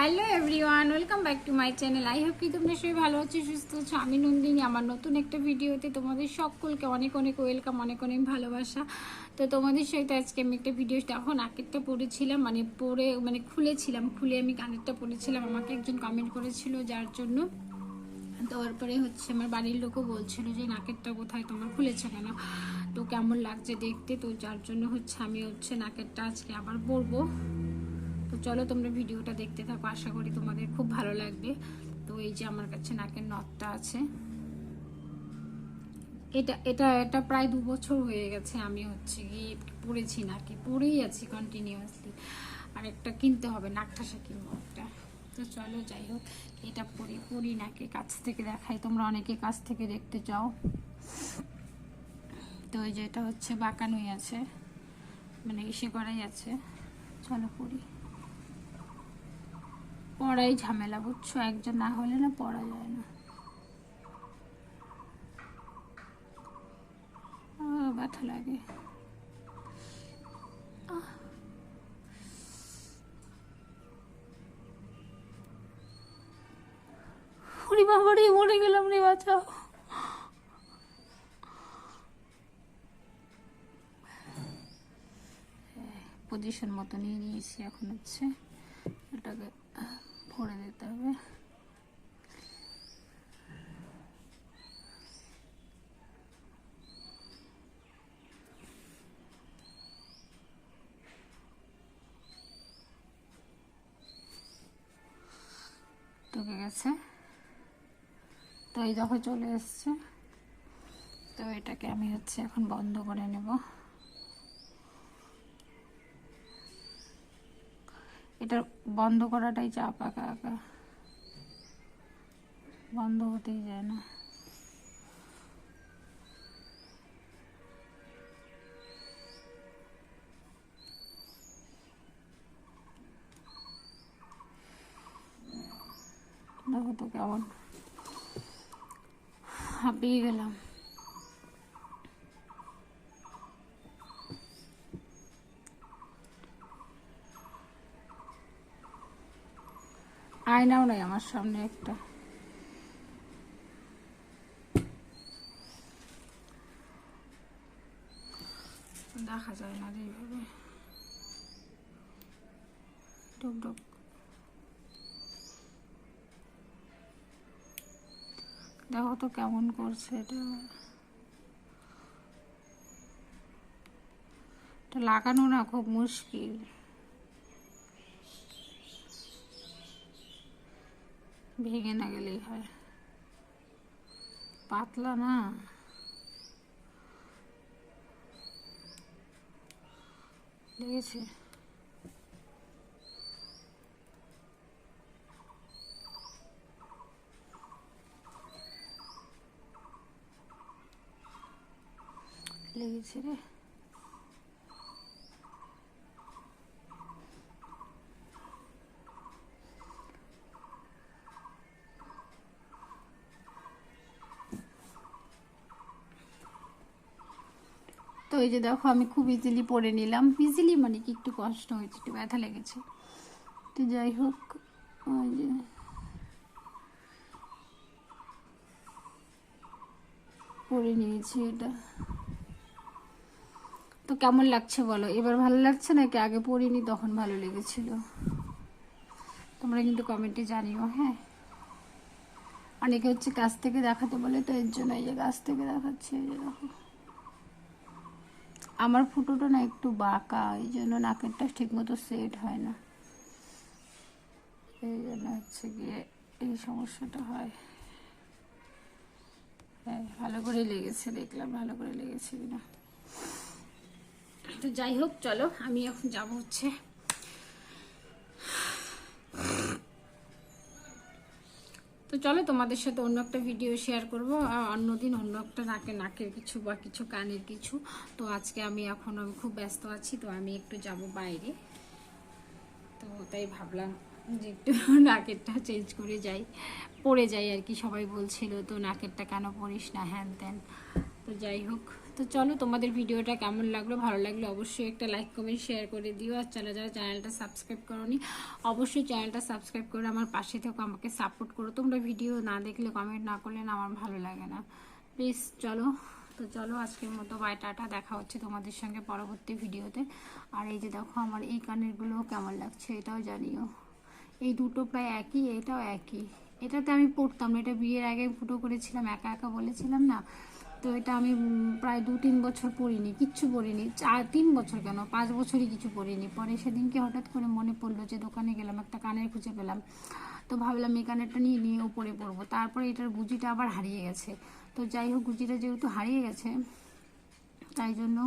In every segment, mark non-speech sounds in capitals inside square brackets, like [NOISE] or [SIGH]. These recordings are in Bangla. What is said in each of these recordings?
Hello everyone, welcome back to my channel. I hope কি তোমরা সবাই ভালো আছো, সুস্থ আছো। আমি নন্দিনী, আমার নতুন একটা ভিডিওতে তোমাদের সকলকে অনেক অনেক ওয়েলকাম, অনেক অনেক ভালোবাসা। তো তোমাদের সহিত আজকে আমি একটা ভিডিও, দেখো নাকেরটা পড়েছিলাম মানে পড়ে মানে খুলেছিলাম, খুলে আমি কানেরটা পড়েছিলাম, আমাকে একজন কমেন্ট করেছিল যার জন্য। তারপরে হচ্ছে আমার বাড়ির লোকও বলছিল যে, নাকেরটা কোথায়? তোমার খুলেছে কেন? তো কেমন লাগছে দেখতে? তো যার জন্য হচ্ছে আমি হচ্ছে নাকেরটা আজকে আবার পরবো। তো চলো তোমরা ভিডিওটা দেখতে থাকো, আশা করি তোমাদের খুব ভালো লাগবে। তো এই যে আমার কাছে নাকের নথটা আছে। এটা এটা এটা প্রায় দু বছর হয়ে গেছে আমি হচ্ছে গিয়ে পড়েছি নাকি, পড়েই আছি কন্টিনিউয়াসলি আর একটা কিনতে হবে নাকঠাসা কিনবো একটা তো চলো যাই হোক, এটা পরি পরি নাকি, কাছ থেকে দেখাই। তোমরা অনেকে কাছ থেকে দেখতে চাও। তো এই যে এটা হচ্ছে বাঁকানোই আছে। মানে ইসে করাই আছে। চলো পড়ি পড়াই ঝামেলা, বুঝছ? একজন না হলে না পড়া যায় না। ব্যথা লাগে। ওরে মরে গেলাম রে, বাঁচাও। পজিশন মতো নিয়ে নিয়েছি এখন হচ্ছে। এটাকে ভরে দিতে হবে। ঢুকে গেছে। তো এই দেখো চলে এসছে। তো এটাকে আমি হচ্ছে এখন বন্ধ করে নেব। এটা বন্ধ করাটাই চাপ আঁকা আঁকা। বন্ধ হতেই যায় না। দেখো তো কেমন। হাঁপিয়ে গেলাম। আয়নাও নাই আমার সামনে একটা। দেখা যায় না এইভাবে। দেখো তো কেমন করছে এটা। এটা লাগানো না খুব মুশকিল। ভেঙে না গেলেই হয়। পাতলা না। লেগেছে। লেগেছে রে। এই যে দেখো, আমি খুব ইজিলি পরে নিলাম। ইজিলি মানে কি একটু কষ্ট হয়েছে, একটু ব্যথা লেগেছে। তো যাই হোক, ওই যে। পরে নিয়েছি এটা। তো কেমন লাগছে বলো? এবার ভালো লাগছে নাকি আগে পড়িনি, তখন ভালো লেগেছিল? তোমরা কিন্তু কমেন্টে জানিও হ্যাঁ? অনেকে হচ্ছে কাছ থেকে দেখাতে বলে, তো এর জন্য এই যে কাছ থেকে দেখাচ্ছে, এই যে দেখো। আমার ফুটোটা না একটু বাঁকা ওই জন্য নাকেরটা ঠিকমতো সেট হয় না। এই জন্য হচ্ছে গিয়ে এই সমস্যাটা হয়। হ্যাঁ ভালো করে লেগেছে, দেখলাম ভালো করে লেগেছে কিনা। তো যাই হোক, চলো, আমি এখন যাব হচ্ছে তো চলো তোমাদের সাথে অন্য একটা ভিডিও শেয়ার করব। আর অন্যদিন অন্য একটা নাকে নাকের কিছু বা কিছু কানের কিছু। তো আজকে আমি এখন আমি খুব ব্যস্ত আছি, তো আমি একটু যাব বাইরে। তো তাই ভাবলাম যে একটু [LAUGHS] নাকেরটা চেঞ্জ করে যাই। পড়ে যাই আর কি, সবাই বলছিল তো নাকেরটা কেন পড়িস না? হ্যান ত্যান। যাই হোক, তো চলো তোমাদের ভিডিওটা কেমন লাগল, ভালো লাগল অবশ্যই একটা লাইক কমেন্ট শেয়ার করে দিও। আর চলো যারা চ্যানেলটা সাবস্ক্রাইব করোনি, অবশ্যই চ্যানেলটা সাবস্ক্রাইব করে আমার পাশে থেকে, আমাকে সাপোর্ট করো। তোমরা ভিডিও না দেখলে কমেন্ট না করলে না আমার ভালো লাগে না। প্লিজ চলো। তো চলো, আজকের মতো বাই টাটা। দেখা হচ্ছে তোমাদের সঙ্গে পরবর্তী ভিডিওতে। আর এই যে দেখো, আমার এই কানেরগুলো কেমন লাগছে, এটাও জানিও। এই দুটো প্রায় একই, এটাও একই। এটাতে আমি পড়তাম এটা বিয়ের আগে ফুটো করেছিলাম, একা একা বলেছিলাম না। তো এটা আমি প্রায় দু তিন বছর পড়িনি, কিচ্ছু পড়িনি, চার তিন বছর কেন, পাঁচ বছরই কিছু পড়িনি। পরে সেদিনকে হঠাৎ করে মনে পড়ল যে দোকানে গেলাম, একটা কানের খুঁজে পেলাম। তো ভাবলাম এই কানেরটা নিয়ে নিয়ে উপরে পড়ব। তারপরে এটার গুজিটা আবার হারিয়ে গেছে। তো যাই হোক, গুজিটা যেহেতু হারিয়ে গেছে, তাই জন্য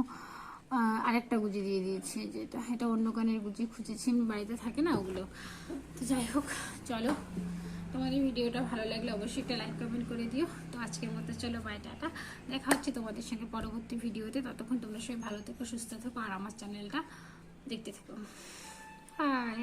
আরেকটা গুজি দিয়ে দিয়েছি, যেটা, এটা অন্য কানের গুজি খুঁজেছি, বাড়িতে থাকে না ওগুলো। তো যাই হোক, চলো। তোমাদের ভিডিওটা ভালো লাগলে অবশ্যই একটা লাইক কমেন্ট করে দিও। তো আজকের মতো চলো বাই টাটা। দেখা হচ্ছে তোমাদের সঙ্গে পরবর্তী ভিডিওতে। ততক্ষণ তোমরা সবাই ভালো থেকো, সুস্থ থাকো, আর আমার চ্যানেলটা দেখতে থাকো। বাই